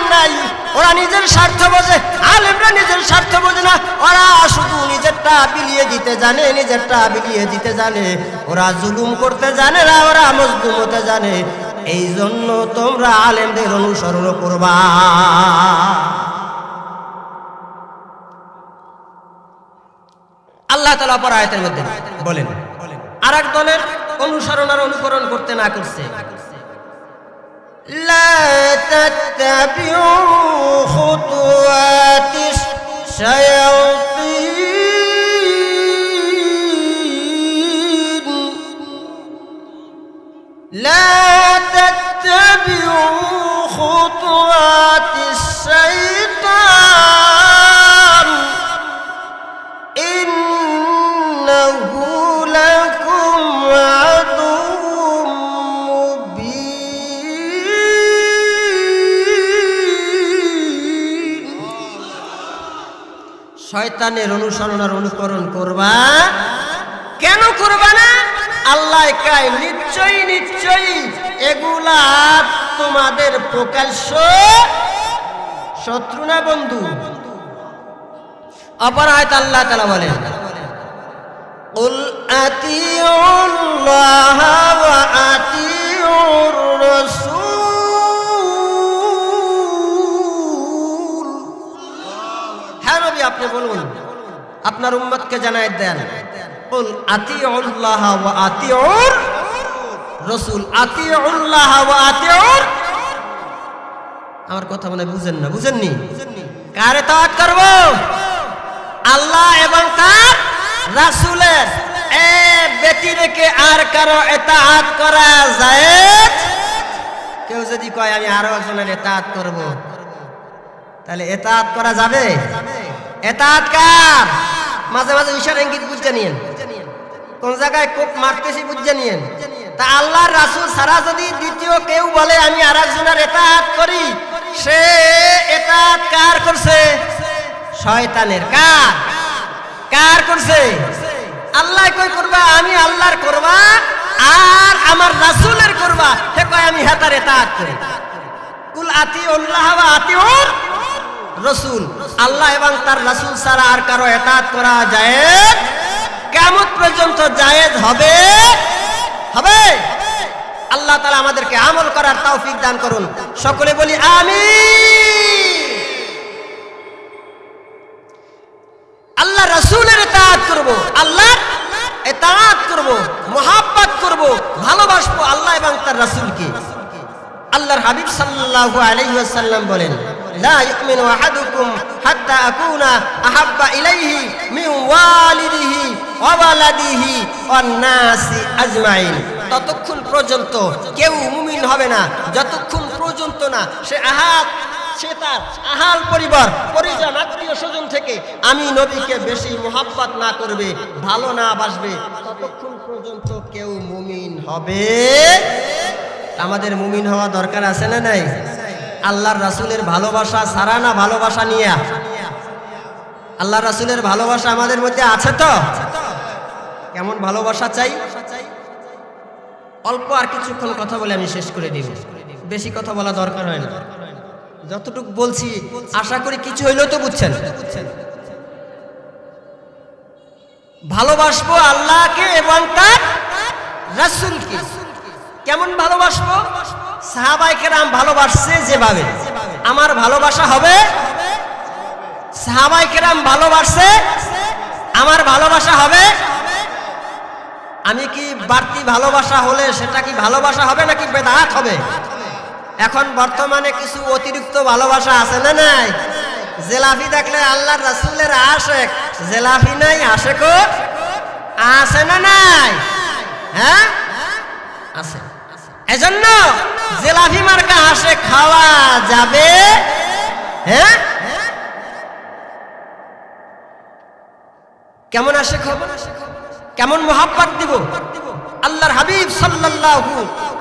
আলেম নাই, ওরা নিজের স্বার্থ বোঝে, আলেমরা নিজের স্বার্থ বোঝে না, ওরা শুধু নিজেরটা বিলিয়ে দিতে জানে, নিজেরটা বিলিয়ে দিতে জানে। ওরা জুলুম করতে জানে না, ওরা হতে জানে। এই জন্য তোমরা আলেমদের অনুসরণ করবা। আল্লাহ তালা অপর মধ্যে বলেন আর এক দলের অনুসরণ আর অনুকরণ করতে না করছে। لا تتبعوا خطوات শয়তানের অনুসরণ আর অনুকরণ করবা কেন করবা না আল্লাহ কায় নিশ্চয়ই নিশ্চয়ই এগুলা তোমাদের প্রকাশ্য শত্রু না বন্ধু অপর হয়তো আল্লাহ তালা বলেন قل أطيعوا الله وأطيعوا الرسول হ্যাঁ নবী আপনি বলুন আপনার উম্মতকে জানায় দেন, কুল আতিউল্লাহ ওয়া আতিউর রাসূল। আতিউল্লাহ ওয়া আতিউর। আমার কথা মনে বুঝেন না, বুঝেননি? কারে তাওয়াত করব? আল্লাহ এবং তার রাসূলের। এ ব্যক্তি রেখে আর কারও এতাহাত করা যায় কেউ যদি কয়, আমি আরও একজনের এতাহাত করব, তাহলে এতাহাত করা যাবে? এতাহাত কার? মাঝে মাঝে ইশারা ইঙ্গিত বুঝতে নিয়েন। কোন জায়গায় কোপ মারতেছি বুঝতে নিয়েন। তা আল্লাহর রাসূল সারা যদি দ্বিতীয় কেউ বলে, আমি আর একজনের এতাআত করি সে এতাআত কার করছে? শয়তানের কার? কার করছে? আল্লাহ কই করবা? আমি আল্লাহর করবা আর আমার রাসূলের করবা। হে কয়, আমি হেতার এতাআত করি। কুল আতি উল্লাহ ওয়া আতিউর রসুল। আল্লাহ এবং তার রাসূল ছাড়া আর কারও এতাআত করা জায়েজ? কিয়ামত পর্যন্ত জায়েজ হবে? হবে? আল্লাহ তাআলা আমাদেরকে আমল করার তৌফিক দান করুন। সকলে বলি আমিন। আল্লাহ রাসূলের এতাআত করব। আল্লাহ এতাআত করব, মোহাব্বত করব, ভালোবাসবো আল্লাহ এবং তার রাসূলকে। আল্লাহর হাবিব সাল্লাল্লাহু আলাইহি ওয়াসাল্লাম বলেন ততক্ষণ পর্যন্ত কেউ মুমিন হবে না। যতক্ষণ পর্যন্ত না সে আহাত, সে তার আহাল পরিবার, পরিজন, আত্মীয় স্বজন থেকে আমি নবীকে বেশি মোহাব্বত না করবে, ভালো না বাসবে, ততক্ষণ পর্যন্ত কেউ মুমিন হবে। আমাদের মুমিন হওয়া দরকার আছে না নাই? আল্লাহর রাসুলের ভালোবাসা সারা না ভালোবাসা নিয়ে? আল্লাহর রাসুলের ভালোবাসা আমাদের মধ্যে আছে তো? কেমন ভালোবাসা চাই? অল্প আর কিছুক্ষণ কথা বলে আমি শেষ করে দিব। বেশি কথা বলা দরকার হয় না। যতটুকু বলছি, আশা করি কিছু হইলেও তো বুঝছেন। ভালোবাসবো আল্লাহকে এবং তার রাসূলকে। কেমন ভালোবাসবো? সাহাবাই কেরাম ভালোবাসছে যেভাবে। আমার ভালোবাসা হবে? সাহাবাই কেরাম ভালোবাসছে? আমার ভালোবাসা হবে? আমি কি বাড়তি ভালোবাসা হলে সেটা কি ভালোবাসা হবে নাকি বেদাত হবে? এখন বর্তমানে কিছু অতিরিক্ত ভালোবাসা আছে না নাই? জেলাফি দেখলে আল্লাহর রাসূলের আশেক। জেলাফি নাই আশেক আছে না নাই? হ্যাঁ? আছে। এজন্য জেলাফি মার্কা হাসে খাওয়া যাবে। হ্যাঁ? কেমন আসে খবর? কেমন মোহাব্বত দিব? আল্লাহর হাবিব সাল্লাল্লাহু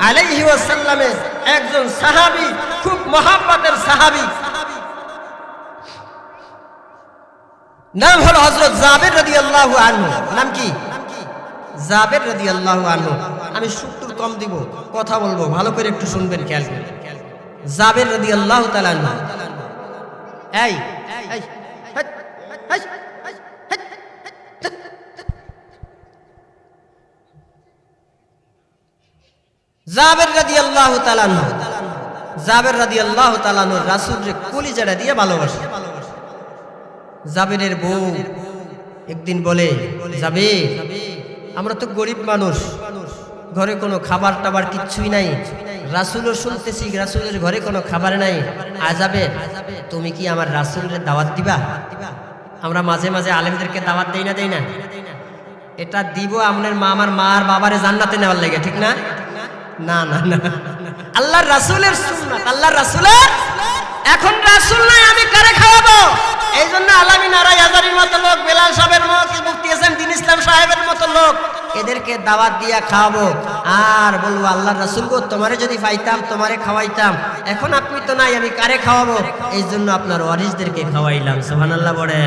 আলাইহি ওয়াসাল্লামের একজন সাহাবী, খুব মোহাব্বতের সাহাবী। নাম হলো হযরত জাবের রাদিয়াল্লাহু আনহু। নাম কি? জাবের রাদিয়াল্লাহু আনহু, আমি সত্তর কম দিব, কথা বলব, ভালো করে একটু শুনবেন, খেয়াল করে জাবের রদি আল্লাহ তালান এই। জাবের রাদি আল্লাহ জাবের রাদি আল্লাহ তালান রাসুল রে কলিজাটা দিয়ে ভালোবাসে জাবেরের বউ একদিন বলে যাবে আমরা তো গরিব মানুষ। ঘরে কোনো খাবার টাবার কিচ্ছুই নাই। রাসুলও শুনতেছি, রাসুলের ঘরে কোনো খাবার নাই। আজাবে তুমি কি আমার রাসুলের দাওয়াত দিবা? আমরা মাঝে মাঝে আলেমদেরকে দাওয়াত দেই না দেই না। এটা দিব আপনার মা আমার মা আর বাবারে জান্নাতে নেওয়ার লেগে, ঠিক না না না না। আল্লাহর রাসুলের সুন্নাত, আল্লাহর রাসুলের এখন রাসুল নাই, আমি এদেরকে দাওয়াত দিয়া খাওয়াবো। আর বলব, আল্লাহর রাসুল গো, তোমারে যদি পাইতাম, তোমারে খাওয়াইতাম। এখন আপনি তো নাই, আমি কারে খাওয়াবো? এই জন্য আপনার ওয়ারিসদেরকে খাওয়াইলাম, সুবহানাল্লাহ বলে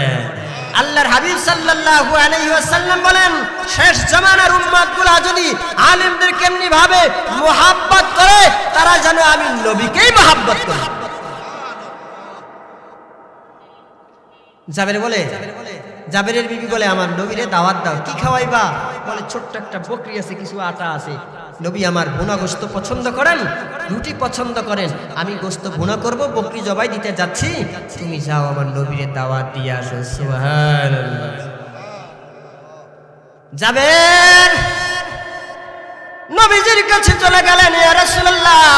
আল্লাহর হাবিব সাল্লাল্লাহু আলাইহি ওয়াসাল্লাম বলেন, শেষ জামানার উম্মতগুলা যদি আলেমদের কেমনি ভাবে মোহাব্বত করে, তারা যেন আমি নবীকেই মোহাব্বত করে। জাবের বলে, জাবেরের বিবি বলে, আমার নবীরে দাওয়াত দাও, কি খাওয়াইবা? বলে, ছোট্ট একটা বকরি আছে, কিছু আটা আছে। নবী আমার ভুনা গোস্ত পছন্দ করেন? রুটি পছন্দ করেন? আমি গোস্ত ভুনা করব, বকরি জবাই দিতে যাচ্ছি। তুমি যাও আমার নবীরে দাওয়াত দিয়ে আসো জাবের নবীজির কাছে চলে গেলেন, ইয়া রাসূলুল্লাহ,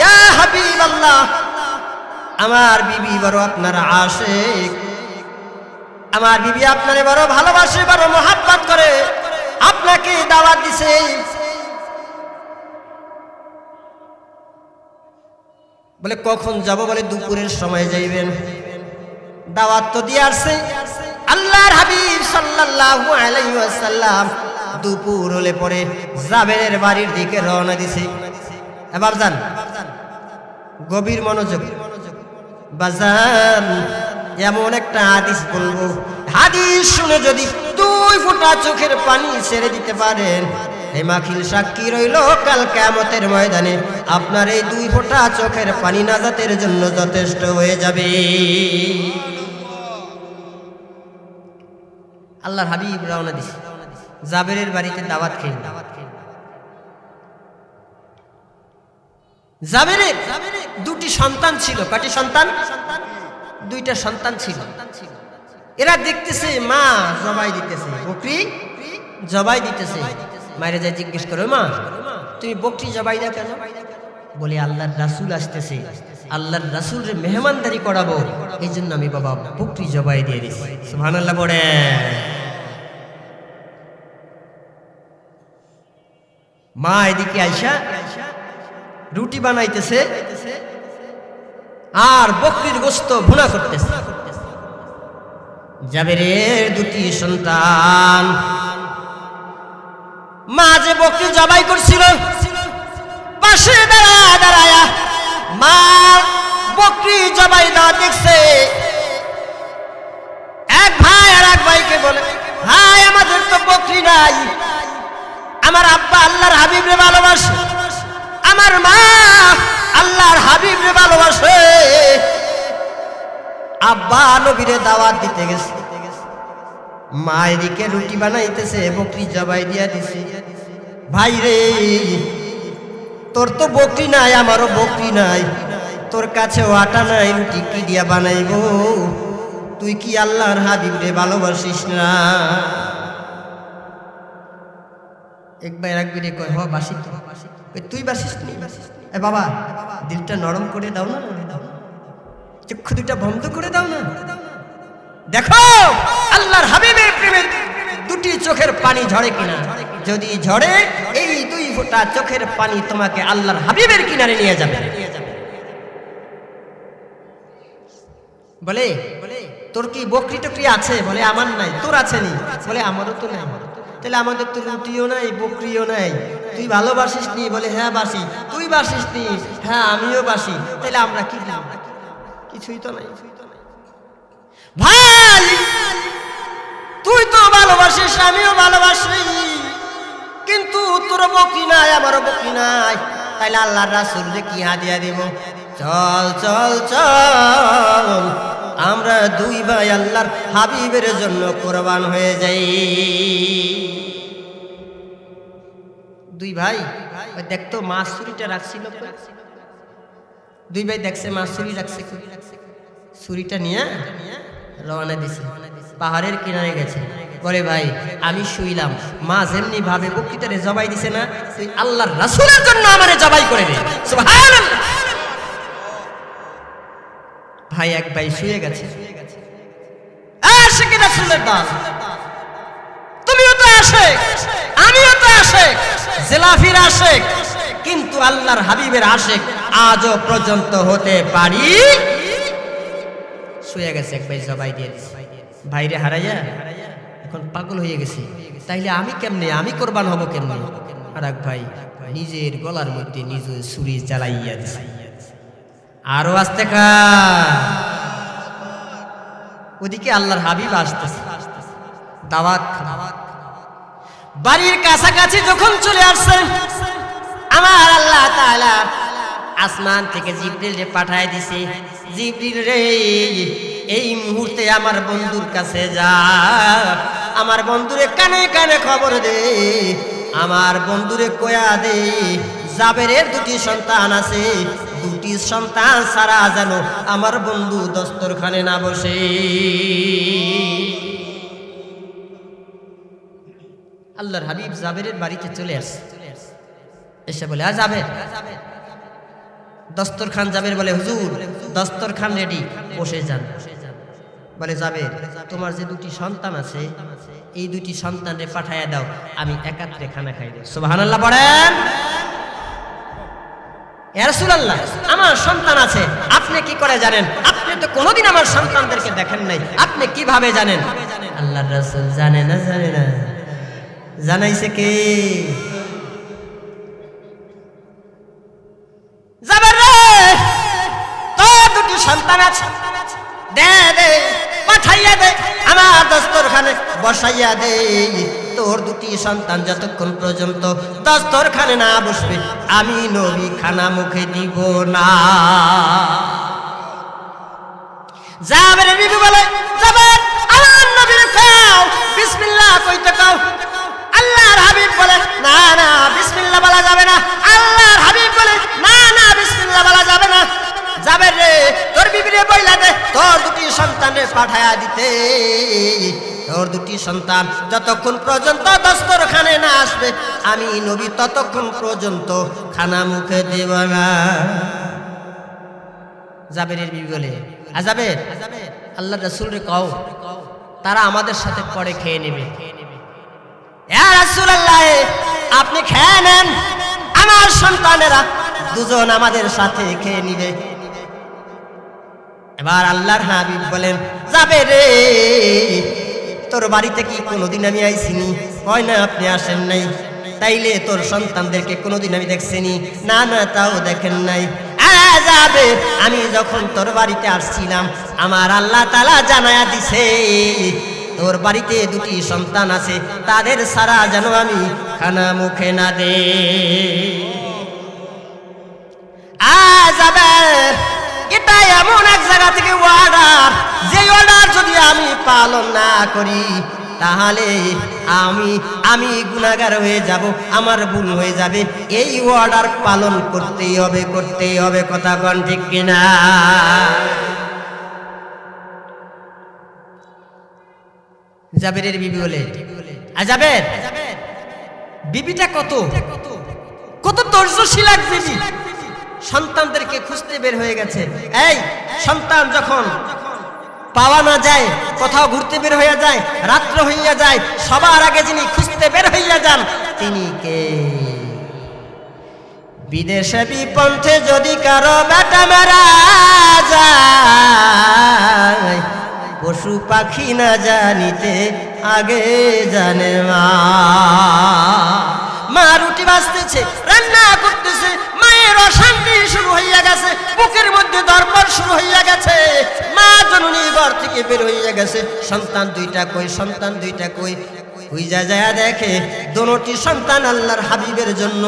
ইয়া হাবিবাল্লাহ। আমার বিবি বড় আপনার আশেক। আমার বিবি আপনারে বড় ভালোবাসে, বড় মোহাব্বত করে। আপনাকে দাওয়াত দিছে। বলে, কখন যাব? বলে, দুপুরের সময় যাইবেন। দাওয়াত তো দিয়ে আসছে। আল্লাহর হাবিব সাল্লাল্লাহু আলাইহি ওয়াসাল্লাম দুপুর হলে পরে জাবেরের বাড়ির দিকে রওনা দিছে। এবার যান। গভীর মনোযোগ। বাজান এমন একটা হাদিস বলব। হাদিস শুনে যদি দুই ফোঁটা চোখের পানি ছেড়ে দিতে পারেন। মাখিল সাক্ষী রইল কাল কেমতের ময়দানে। আপনার এই দুই ফোঁটা চোখের পানি নাজাতের জন্য যথেষ্ট হয়ে যাবে। আল্লাহর হাবিব রওনা দিছে। জাবেরের বাড়িতে দাওয়াত খেয়ে জাবেরের দুটি সন্তান ছিল। কটি সন্তান? দুইটা সন্তান ছিল। এরা দেখতেছে, মা জবাই দিতেছে। বকরি জবাই দিতেছে। মায়ের যায় জিজ্ঞেস করো, মা, তুমি বকরি জবাই কেন? বলে, আল্লাহর রাসুল আসতেছে। আল্লাহর রাসুল মেহমানদারি করাবো। এই জন্য আমি বাবা বকরি জবাই দিয়ে দিছি। সুহান আল্লাহ পড়ে। মা এদিকে আইসা রুটি বানাইতেছে আর বকরির গোস্ত ভুনা করতেছে। জাবেরের দুটি সন্তান। মা যে বকরি জবাই করছিল, পাশে দাঁড়ায় দাঁড়ায় মা বকরি জবাই না দেখছে। এক ভাই আর এক ভাইকে বলে ভাই আমাদের তো বকরি নাই। আমার আব্বা আল্লাহর হাবিব রে ভালোবাসে। আমার মা আল্লাহর হাবিব রে ভালোবাসে। আব্বা নবীরে দাওয়াত দিতে গেছে। মা এদিকে রুটি বানাইতেছে, বকরি জবাই দিয়া দিছে। ভাই রে, তোর তো বকরি নাই, আমারও বকরি নাই। তোর কাছেও আটা নাই, রুটি কি দিয়া বানাইবো? তুই কি আল্লাহর হাবিব রে, ভালোবাসিস না? একবার একবারে কয়, হ, বাসি তো। তুই বাসিস নি? এ বাবা, দিলটা নরম করে দাও না। চক্ষু দুটা বন্ধ করে দাও না। দেখো, আল্লাহর হাবিবের প্রেমের দুটি চোখের পানি ঝরে কিনা। যদি ঝরে, এই দুই ফোঁটা চোখের পানি তোমাকে আল্লাহর হাবিবের কিনারে নিয়ে যাবে। বলে, তোর কি বকরি টকরি আছে? বলে, আমার নাই, তোর আছে নি? বলে, আমারও তো নাই। তাহলে আমাদের তো রুটিও নাই, বকরিও নাই। তুই ভালোবাসিস নি? বলে হ্যাঁ বাসি। তুই বাসিস নি? হ্যাঁ আমিও বাসি। তাহলে আমরা কি কিছুই তো নাই। ভাই, তুই তো ভালোবাসিস, আমিও ভালোবাসি কিন্তু তোর বকরি নাই, আমারও বকরি নাই তাইলে আল্লাহর রাসূল কি হাদিয়া দেব চল চল চল, আমরা দুই ভাই আল্লাহর হাবিবের জন্য কোরবান হয়ে যাই দুই ভাই দেখতো মাছ ছুরিটা রাখছিল? দুই ভাই দেখছে, মাছ ছুরি রাখছে? ছুরিটা নিয়ে রওনা দিছে। পাহাড়ের কিনারে গেছে। বলে, ভাই, আমি শুইলাম। মা এমনি ভাবে বক্তৃতারে জবাই দিছে না, তুই আল্লাহর রাসূলের জন্য আমারে জবাই করে দে। ভাই, এক ভাই শুয়ে গেছে। তুমিও তো আশেক! আমিও তো আশেক! জেলাফির আশেক! কিন্তু আল্লাহর হাবিবের আশেক আজও পর্যন্ত হতে পারি শুয়ে গেছে এক ভাই জবাই দিয়ে দিছে। ভাইরে হারাইয়া, এখন পাগল হয়ে গেছে। তাইলে আমি কেমনে, আমি কোরবান হব কেমনে? আর এক ভাই, নিজের গলার মধ্যে নিজে ছুরি চালাইয়া দিছে। আরও আসতে কা ওদিকে আল্লাহর হাবিব আসতেছে। দাওয়াত বাড়ির কাছাকাছি যখন চলে আসছে আমার আল্লাহ তাআলা আসমান থেকে জিব্রিল রে পাঠায় দিছে। জিব্রিল রে, এই মুহূর্তে আমার বন্ধুর কাছে যা। আমার বন্ধুরে কানে কানে খবর দে। আমার বন্ধুরে কয়া দে, জাবেরের দুটি সন্তান আছে। দুটি সন্তান সারা যেন আমার বন্ধু দস্তরখানে না বসে। আল্লাহর হাবিব জাবেরের বাড়িতে চলে আসছে এসে বলে, আ যাবে দস্তরখান জাবের বলে, হুজুর দস্তর খান রেডি, বসে যান। বলে, যাবে, তোমার যে দুটি সন্তান আছে, এই দুটি সন্তানরে পাঠাইয়া দাও, আমি একাত্রে খানা খাই দেব। সুবহানাল্লাহ পড়েন রাসূলুল্লাহ, আমার সন্তান আছে, আপনি কি করে জানেন? আপনি তো কোনোদিন আমার সন্তানদেরকে দেখেন নাই, আপনি কীভাবে জানেন? আল্লাহর রাসূল জানে না জানে না। জানাইছে কে? সন্তান আছে। দে দে, পাঠাইয়া দে, আমার দস্তরখানে বসাইয়া দে। তোর দুটি সন্তান যতক্ষণ পর্যন্ত দস্তরখানে না বসবে, আমি নবী খানা মুখে দিব না। যাবে রে বিবি বলে যাবে আমার নবীর খাও বিসমিল্লাহ কইতে কাও আল্লাহর হাবিব বলে, না না, বিসমিল্লাহ বলা যাবে না। আল্লাহর হাবিব বলে, না না, বিসমিল্লাহ বলা যাবে না। যাবে রে? তোর বিবিরে বইলা দে। তোর দুটি সন্তানের পাঠায়া দিতে। তোর দুটি সন্তান যতক্ষণ পর্যন্ত দস্তরখানে না আসবে, আমি নবী ততক্ষণ পর্যন্ত খানা মুখে দেব না। জাবেরের বিবি বলে। আজাবের আল্লাহ রসুল রে কও, তারা আমাদের সাথে পরে খেয়ে নেবে। আপনি খেয়ে নেন। আমার সন্তানেরা দুজন আমাদের সাথে খেয়ে নিবে। এবার আল্লাহর হাবিব বলেন, যাবে রে, তোর বাড়িতে কি কোনোদিন আমি আইছিনি হয় না আপনি আসেন নাই। তাইলে তোর সন্তানদেরকে কোনোদিন আমি দেখছিনি না না, তাও দেখেন নাই। যাবে, আমি যখন তোর বাড়িতে আসছিলাম, আমার আল্লাহ তালা জানায়া দিছে, তোর বাড়িতে দুটি সন্তান আছে, তাদের সারা যেন আমি খানা মুখে না দে আ, যাবে জায়গা থেকে অর্ডার যে অর্ডার যদি আমি পালন না করি, তাহলে আমি আমি গুণাগার হয়ে যাব, আমার ভুল হয়ে যাবে। এই অর্ডার পালন করতেই হবে করতেই হবে, কথা কন ঠিক কিনা? জাবেরের বিবি বলে জাবের, বিবিটা কত? কত ধৈর্যশীল এক বিবি। সন্তানদেরকে খুঁজতে বের হয়ে গেছে। এই সন্তান যখন পাওয়া না যায়, কোথাও ঘুরতে বের হইয়া যায়, রাত্র হইয়া যায়, সবার আগে যিনি খুঁজতে বের হইয়া যান, তিনি কে? বিদেশে বিপন্থে যদি কারও বেটা মারা যায়, পশু পাখি না জানিতে আগে জানে মা। মা রুটি বাজতেছে রান্না করতেছে অশান্তি শুরু হইয়া গেছে, বুকের মধ্যে দরবার শুরু হইয়া গেছে, মা জননী ঘর থেকে বের হইয়া গেছে। সন্তান দুইটা কই, সন্তান দুইটা কই? হুইজা যায় দেখে দোনোটি সন্তান আল্লাহর হাবিবের জন্য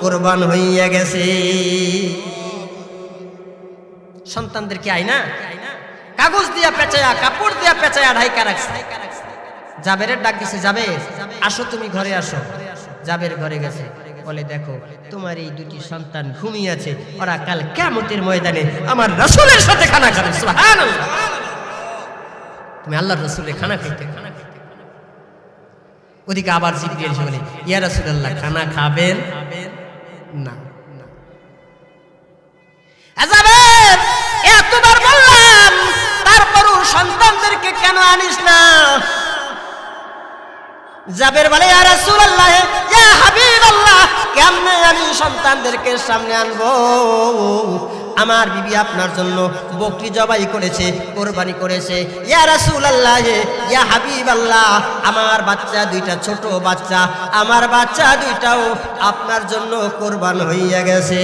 কোরবান হইয়া গেছে। সন্তানদেরকে আইনা কাগজ দিয়া পেঁচায়া কাপড় দিয়া পেঁচায়া ঢাইকা রাখছে। জাবেরের ডাক দিছে, যাবে, আসো তুমি ঘরে আসো। জাবের ঘরে গেছে। বলে, দেখো, তোমার এই দুটি সন্তান ঘুমিয়ে আছে। ওরা কাল কেমতের ময়দানে আমার রসুলের সাথে খানা খাবে। তুমি আল্লাহর রসুলের খানা খাইতে ওদিকে আবার জিজ্ঞেস এসে বলে, ইয়া রাসূলুল্লাহ, খানা খাবেন না? এতবার বললাম, তারপরও সন্তানদেরকে কেন আনিস না? জাবের বলে ইয়া কেমনে আমি সন্তানদেরকে সামনে আনব? আমার বিবি আপনার জন্য বকরি জবাই করেছে কোরবানি করেছে। ইয়া ইয়া হাবিবাল্লাহ আমার বাচ্চা দুইটা ছোট বাচ্চা আমার বাচ্চা দুইটাও আপনার জন্য কোরবান হইয়া গেছে।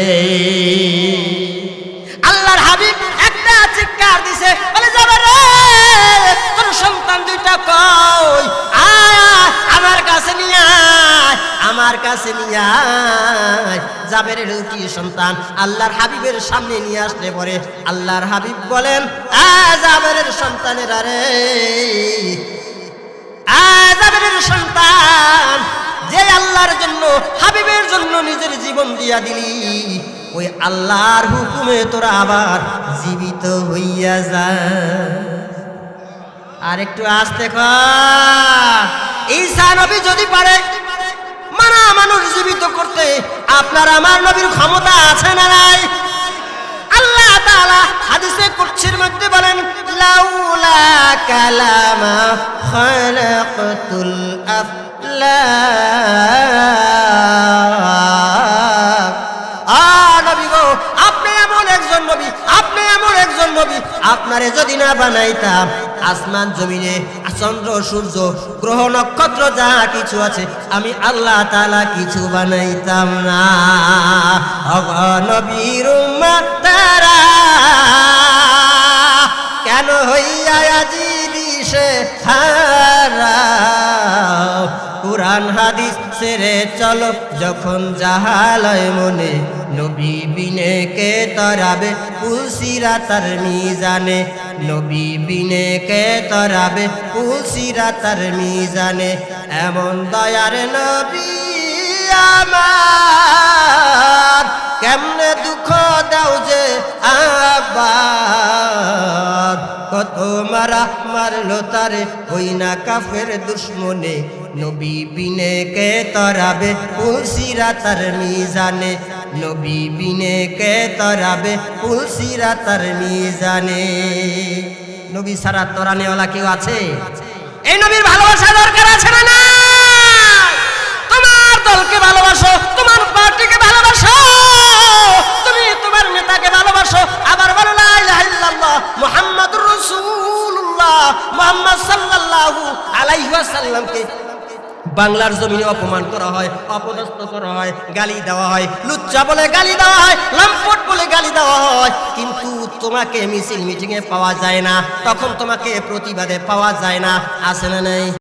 আল্লাহর হাবিব একটা চিৎকার দিছে বলে সন্তান দুইটা কই? আয়, আমার কাছে নিয়ে আয়, আমার কাছে নিয়ে আয়। জাবের দুটি সন্তান? আল্লাহর হাবিবের সামনে নিয়ে আসলে পরে আল্লাহর হাবিব বলেন, আ জাবেরের সন্তানের আরে আজাবের সন্তান, যে আল্লাহর জন্য, হাবিবের জন্য নিজের জীবন দিয়া দিলি, ওই আল্লাহর হুকুমে তোরা আবার জীবিত হইয়া যা। আর একটু আসতে ঈসা নবী যদি পারে, মানা মানুষ জীবিত করতে আপনার আমার নবীর ক্ষমতা আছে না নাই? আল্লাহ তাআলা হাদিসে কুদসির মধ্যে বলেন, লাউলা কালামা খালাকতুল আফলাক। আ নবী গো, আপনি এমন একজন নবী, আপনি এমন একজন নবী, আপনারে যদি না বানাইতাম, আসমান জমিনে চন্দ্র, সূর্য, গ্রহ, নক্ষত্র, যা কিছু আছে, আমি আল্লাহ তালা কিছু বানাইতাম না। অগণবীর তারা কেন হইয়া আজি দিশে হারা কোরআন, হাদিস ছেড়ে চলো, যখন জাহালয় মনে নবী বিনে কে তরাবে পুলসিরা তার মিজানে, নবী বিনে কে তরাবে পুলসিরা তার মিজানে, এমন দয়ার নবী আমার। কেমনে দুঃখ দাও যে আবার? কত মারা মারলো তারে ওই না কাফের দুশ্মনে। নবী বিনে কে তরাবে, পুলসিরা তার মিজানে। নবী বিনে কে তরাবে, পুলসিরা তার মিজানে। নবী সারা তরানেওয়ালা কেউ আছে? এই নবীর ভালোবাসা দরকার আছে না না তোমার দলকে ভালোবাসো, তোমার পার্টিকে ভালোবাসো। তুমি তোমার নেতাকে ভালোবাসো বাংলার জমিনে অপমান করা হয়, অপদস্থ করা হয়, গালি দেওয়া হয়, লুচ্চা বলে গালি দেওয়া হয়, লাম্পট বলে গালি দেওয়া হয়। কিন্তু তোমাকে মিছিল মিটিংয়ে পাওয়া যায় না, তখন তোমাকে প্রতিবাদে পাওয়া যায় না, আছে না নেই?